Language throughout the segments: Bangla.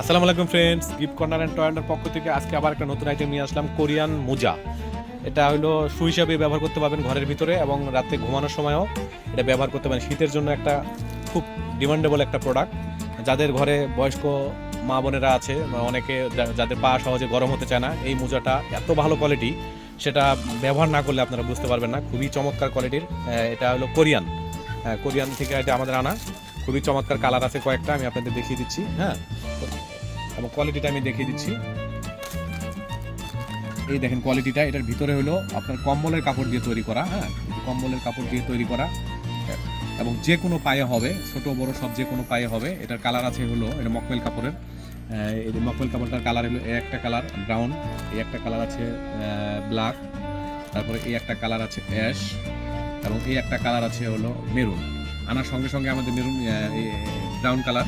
আসসালামু আলাইকুম ফ্রেন্ডস গিফট কর্নার অ্যান্ড টয়েন্ডার পক্ষ থেকে আজকে আবার একটা নতুন আইটেম নিয়ে আসলাম, কোরিয়ান মোজা। এটা হলো শু হিসাবে ব্যবহার করতে পারবেন ঘরের ভিতরে এবং রাতে ঘুমানোর সময়ও এটা ব্যবহার করতে পারেন। শীতের জন্য একটা খুব ডিমান্ডেবল একটা প্রোডাক্ট যাদের ঘরে বয়স্ক মা বোনেরা আছে অনেকে যাদের পা সহজে গরম হতে চায় না, এই মোজাটা এত ভালো কোয়ালিটি সেটা ব্যবহার না করলে আপনারা বুঝতে পারবেন না। খুবই চমৎকার কোয়ালিটির এটা হলো কোরিয়ান। কোরিয়ান থেকে এটা আমাদের আনা। খুবই চমৎকার কালার আছে কয়েকটা, আমি আপনাদের দেখিয়ে দিচ্ছি হ্যাঁ? এবং কোয়ালিটিটা আমি দেখিয়ে দিচ্ছি। এই দেখেন কোয়ালিটিটা এটার ভিতরে হলো আপনার কম্বলের কাপড় দিয়ে তৈরি করা হ্যাঁ? কম্বলের কাপড় দিয়ে তৈরি করা। এবং যে কোনো পায়ে হবে, ছোট, বড়, সব যে কোনো পায়ে হবে, এটার কালার আছে হলো, এটা মকমেল কাপড়ের। এই মকমেল কাপড়টার কালার হলো এই একটা কালার ব্রাউন এই একটা কালার আছে ব্ল্যাক তারপরে এই একটা কালার আছে অ্যাশ এবং এই একটা কালার আছে হলো মেরুন আনার সঙ্গে সঙ্গে আমাদের মেরুন ব্রাউন কালার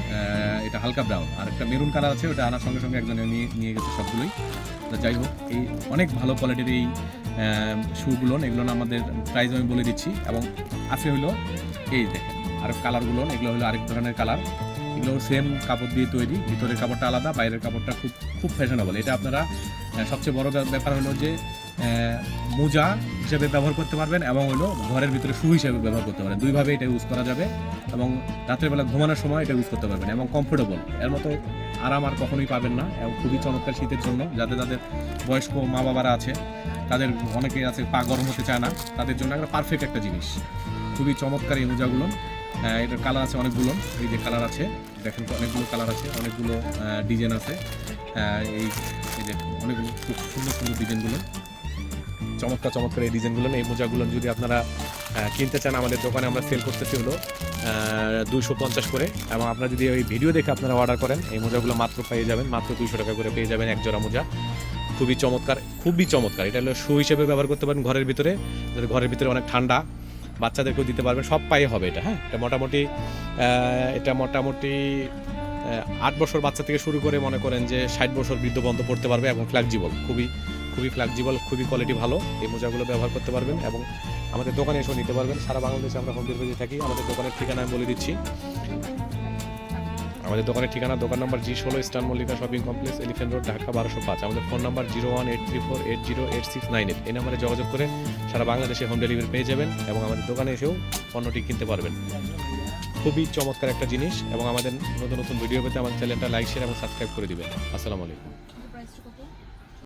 এটা হালকা ব্রাউন আর একটা মেরুন কালার আছে, ওটা আনার সঙ্গে সঙ্গে একজনে নিয়ে নিয়ে গেছে সবগুলোই। তো যাই হোক, এই অনেক ভালো কোয়ালিটির এই শুগুলো এগুলো আমাদের প্রাইস আমি বলে দিচ্ছি। এবং আছে হলো এই দেখেন, আর কালারগুলো এগুলো হলো আরেক ধরনের কালার এগুলো সেম কাপড় দিয়ে তৈরি, ভিতরের কাপড়টা আলাদা, বাইরের কাপড়টা খুব খুব ফ্যাশনেবল এটা আপনারা সবচেয়ে বড় ব্যাপ- ব্যাপার হলো যে মোজা হিসেবে ব্যবহার করতে পারবেন এবং হলো ঘরের ভিতরে শু হিসেবে ব্যবহার করতে পারবেন। দুইভাবে এটা ইউজ করা যাবে এবং রাতের বেলা ঘুমানোর সময় এটা ইউজ করতে পারবেন এবং কমফোর্টেবল এর মতো আরাম আর কখনোই পাবেন না এবং খুবই চমৎকার শীতের জন্য যাদের যাদের বয়স্ক মা বাবারা আছে, তাদের অনেকে আছে পা গরম হতে চায় না, তাদের জন্য একটা পারফেক্ট একটা জিনিস। খুবই চমৎকার এই মোজাগুলো। এটার কালার আছে অনেকগুলো, এই যে কালার আছে, দেখেন তো অনেকগুলো কালার আছে, অনেকগুলো ডিজাইন আছে। এই যে অনেকগুলো খুব সুন্দর সুন্দর ডিজাইনগুলো চমৎকার চমৎকার এই ডিজাইনগুলো এই মোজাগুলো যদি আপনারা কিনতে চান, আমাদের দোকানে আমরা সেল করতেছি হলো দুইশো পঞ্চাশ করে। এবং আপনারা যদি ওই ভিডিও দেখে আপনারা অর্ডার করেন, এই মোজাগুলো মাত্র পেয়ে যাবেন, মাত্র দুইশো টাকা করে পেয়ে যাবেন এক জোড়া মোজা। খুবই চমৎকার খুবই চমৎকার। এটা হলো শু হিসেবে ব্যবহার করতে পারেন ঘরের ভিতরে ঘরের ভিতরে অনেক ঠান্ডা, বাচ্চাদেরকেও দিতে পারবেন সব পায়ে হবে এটা হ্যাঁ? এটা মোটামুটি এটা মোটামুটি আট বছর বাচ্চা থেকে শুরু করে মনে করেন যে ষাট বছর বৃদ্ধ বন্ধ পড়তে পারবে এবং ফ্লেক্সিবল খুবই খুবই ফ্লেক্সিবল খুবই কোয়ালিটি ভালো। এই মোজাগুলো ব্যবহার করতে পারবেন এবং আমাদের দোকানে এসেও নিতে পারবেন। সারা বাংলাদেশে আমরা হোম ডেলিভারি থাকি। আমাদের দোকানের ঠিকানা আমি বলে দিচ্ছি। আমাদের দোকানের ঠিকানা, দোকান নম্বর জি ষোলো star Mallika shopping complex elephant road Dhaka বারোশো পাঁচ। আমাদের phone number zero one eight three four eight zero eight six nine eight এই নাম্বারে যোগাযোগ করে সারা বাংলাদেশে হোম ডেলিভারি পেয়ে যাবেন এবং আমাদের দোকানে এসেও পণ্যটি কিনতে পারবেন। খুবই চমৎকার একটা জিনিস এবং আমাদের নতুন নতুন ভিডিও পেতে আমাদের চ্যানেলটা লাইক শেয়ার এবং সাবস্ক্রাইব করে দিবেন। আসসালামু আলাইকুম।